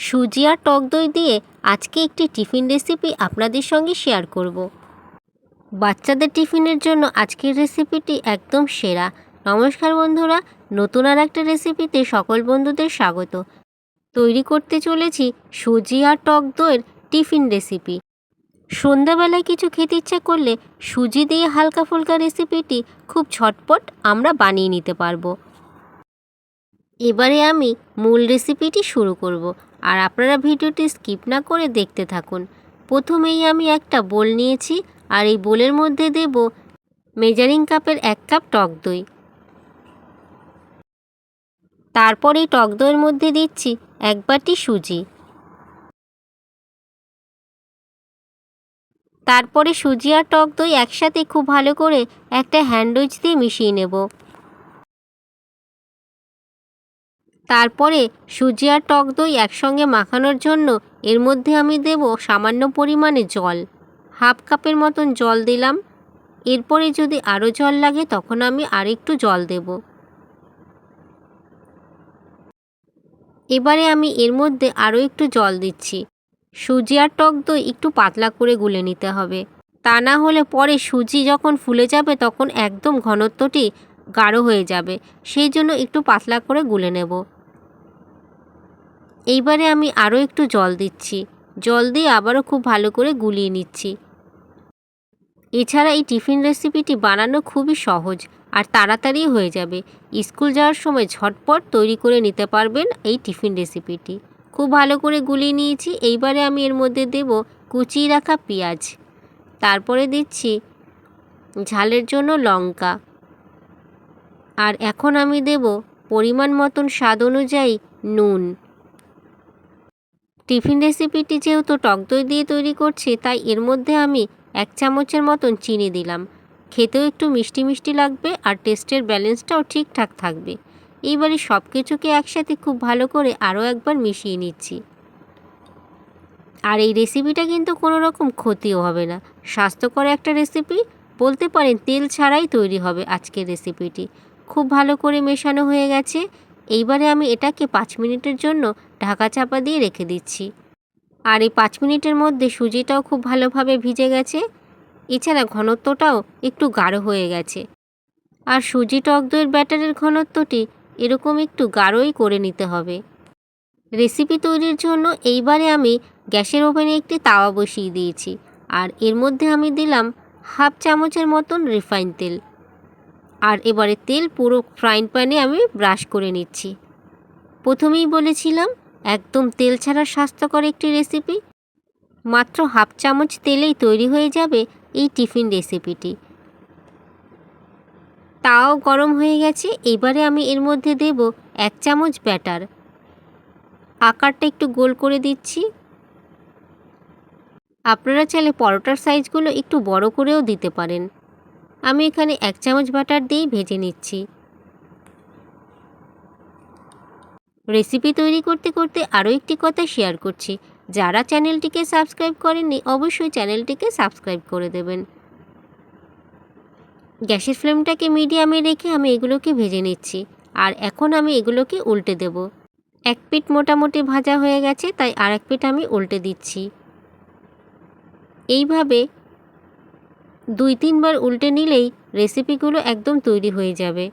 সুজি আর টক দই দিয়ে আজকে একটি টিফিন রেসিপি আপনাদের সঙ্গে শেয়ার করব। বাচ্চাদের টিফিনের জন্য আজকের রেসিপিটি একদম সেরা। নমস্কার বন্ধুরা, নতুন আর একটা রেসিপিতে সকল বন্ধুদের স্বাগত। তৈরি করতে চলেছি সুজি আর টক দইয়ের টিফিন রেসিপি। সন্ধ্যাবেলায় কিছু খেতে ইচ্ছা করলে সুজি দিয়ে হালকা ফুলকা রেসিপিটি খুব ঝটপট আমরা বানিয়ে নিতে পারব। এবারে আমি মূল রেসিপিটি শুরু করব। আর আপনারা ভিডিওটি স্কিপ না করে দেখতে থাকুন। প্রথমেই আমি একটা বোল নিয়েছি আর এই বোলের মধ্যে দেব মেজারিং কাপের এক কাপ টক দই। তারপর এই টক দইয়ের মধ্যে দিচ্ছি এক বাটি সুজি। তারপরে সুজি আর টক দই একসাথে খুব ভালো করে একটা হ্যান্ডউইচ দিয়ে মিশিয়ে নেব। তারপরে সুজি আর টক দই একসঙ্গে মাখানোর জন্য এর মধ্যে আমি দেব সামান্য পরিমাণে জল। হাফ কাপের মতন জল দিলাম। এরপরে যদি আরও জল লাগে তখন আমি আরেকটু জল দেব। এবারে আমি এর মধ্যে আরও একটু জল দিচ্ছি। সুজি আর টক দই একটু পাতলা করে গুলে নিতে হবে। তা না হলে পরে সুজি যখন ফুলে যাবে তখন একদম ঘনত্বটি গাঢ় হয়ে যাবে। সেই জন্য একটু পাতলা করে গুলে নেব। এইবারে আমি আরও একটু জল দিচ্ছি। জল দিয়ে আবারও খুব ভালো করে গুলিয়ে নিচ্ছি। এছাড়া এই টিফিন রেসিপিটি বানানো খুবই সহজ আর তাড়াতাড়ি হয়ে যাবে। স্কুল যাওয়ার সময় ঝটপট তৈরি করে নিতে পারবেন এই টিফিন রেসিপিটি। খুব ভালো করে গুলিয়ে নিয়েছি। এইবারে আমি এর মধ্যে দেব কুচিয়ে রাখা পেঁয়াজ। তারপরে দিচ্ছি ঝালের জন্য লঙ্কা। আর এখন আমি দেব পরিমাণ মতন স্বাদ অনুযায়ী নুন। টিফিন রেসিপিটি যেহেতু টক দই দিয়ে তৈরি করছি, তাই এর মধ্যে আমি এক চামচের মতন চিনি দিলাম। খেতেও একটু মিষ্টি মিষ্টি লাগবে আর টেস্টের ব্যালেন্সটাও ঠিকঠাক থাকবে। এইবারে সব কিছুকে একসাথে খুব ভালো করে আরও একবার মিশিয়ে নিচ্ছি। আর এই রেসিপিটা কিন্তু কোনো রকম ক্ষতিও হবে না। স্বাস্থ্যকর একটা রেসিপি, বলতে পারেন তেল ছাড়াই তৈরি হবে আজকের রেসিপিটি। খুব ভালো করে মেশানো হয়ে গেছে। এইবারে আমি এটাকে পাঁচ মিনিটের জন্য ঢাকা চাপা দিয়ে রেখে দিচ্ছি। আর এই পাঁচ মিনিটের মধ্যে সুজিটাও খুব ভালোভাবে ভিজে গেছে। এছাড়া ঘনত্বটাও একটু গাঢ় হয়ে গেছে। আর সুজি টক দইয়ের ব্যাটারের ঘনত্বটি এরকম একটু গাঢ়ই করে নিতে হবে। রেসিপি তৈরির জন্য এইবারে আমি গ্যাসের ওভেনে একটি তাওয়া বসিয়ে দিয়েছি। আর এর মধ্যে আমি দিলাম হাফ চামচের মতন রিফাইন তেল। আর এবারে তেল পুরো ফ্রাইং প্যানে আমি ব্রাশ করে নিচ্ছি। প্রথমেই বলেছিলাম, একদম তেল ছাড়া স্বাস্থ্যকর একটি রেসিপি মাত্র হাফ চামচ তেলেই তৈরি হয়ে যাবে এই টিফিন রেসিপিটি তাও গরম হয়ে গেছে, এবারে আমি এর মধ্যে দেব এক চামচ ব্যাটার আকারটা একটু গোল করে দিচ্ছি। আপনারা চাইলে পরোটার সাইজগুলো একটু বড় করেও দিতে পারেন। আমি এখানে এক চামচ বাটার দিয়েই ভেজে নিচ্ছি। রেসিপি তৈরি করতে করতে আরও একটি কথা শেয়ার করছি। যারা চ্যানেলটিকে সাবস্ক্রাইব করেননি, অবশ্যই চ্যানেলটিকে সাবস্ক্রাইব করে দেবেন। গ্যাসের ফ্লেমটাকে মিডিয়ামে রেখে আমি এগুলোকে ভেজে নিচ্ছি। আর এখন আমি এগুলোকে উল্টে দেব। এক পিঠ মোটামুটি ভাজা হয়ে গেছে, তাই আর এক পিঠ আমি উল্টে দিচ্ছি। এইভাবে দুই তিনবার উল্টে নিলেই রেসিপিগুলো একদম তৈরি হয়ে যাবে।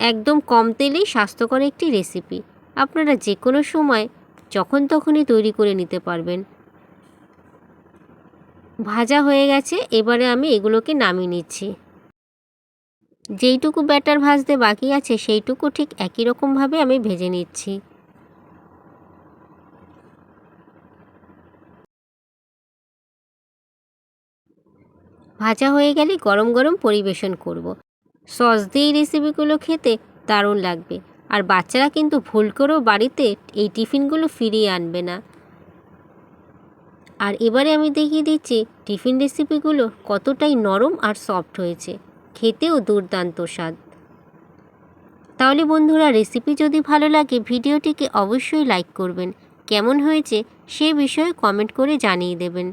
একদম কম তেলেই স্বাস্থ্যকর একটি রেসিপি। আপনারা যে কোনো সময় যখন তখনই তৈরি করে নিতে পারবেন। ভাজা হয়ে গেছে, এবারে আমি এগুলোকে নামিয়ে নিচ্ছি। যেইটুকু ব্যাটার ভাজতে বাকি আছে, সেইটুকু ঠিক একই রকমভাবে আমি ভেজে নিচ্ছি। ভাজা হয়ে গেলে গরম গরম পরিবেশন করব। সস দিয়ে এই রেসিপিগুলো খেতে দারুণ লাগবে। আর বাচ্চারা কিন্তু ভুল করেও বাড়িতে এই টিফিনগুলো ফিরিয়ে আনবে না। আর এবারে আমি দেখিয়ে দিচ্ছি টিফিন রেসিপিগুলো কতটাই নরম আর সফট হয়েছে। খেতেও দুর্দান্ত স্বাদ। তাহলে বন্ধুরা, রেসিপি যদি ভালো লাগে, ভিডিওটিকে অবশ্যই লাইক করবেন। কেমন হয়েছে সে বিষয়ে কমেন্ট করে জানিয়ে দেবেন।